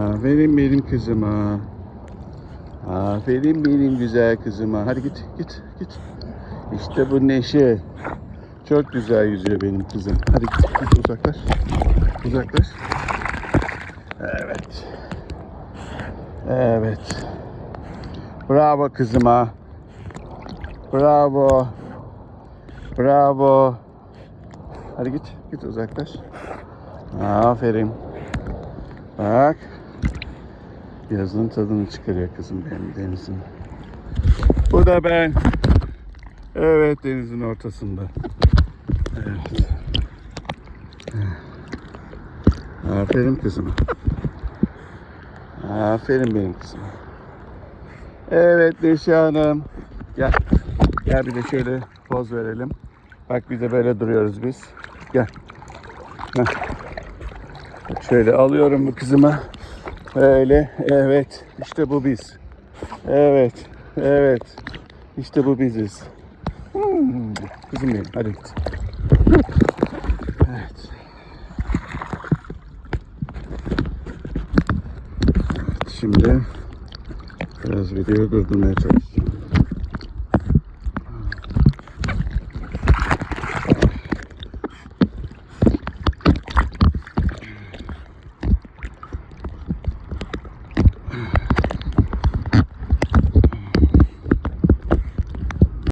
Aferin benim kızıma. Aferin benim güzel kızıma. Hadi git git git. İşte bu Neşe. Çok güzel yüzüyor benim kızım. Hadi git, git uzaklaş. Uzaklaş. Evet. Evet. Bravo kızıma. Bravo. Bravo. Hadi git. Git uzaklaş. Aferin. Bak. Yazın tadını çıkarıyor kızım benim denizin. Bu da ben. Evet denizin ortasında. Evet. Aferin kızıma. Aferin benim kızıma. Evet Neşe Hanım. Gel. Gel bir de şöyle poz verelim. Bak bir de böyle duruyoruz biz. Gel. Heh. Şöyle alıyorum bu kızıma. Öyle. Evet. İşte bu biz. Evet. Evet. İşte bu biziz. Hmm. Kızım benim. Hadi git. Evet. Şimdi biraz videoyu durdurmaya çalışacağım.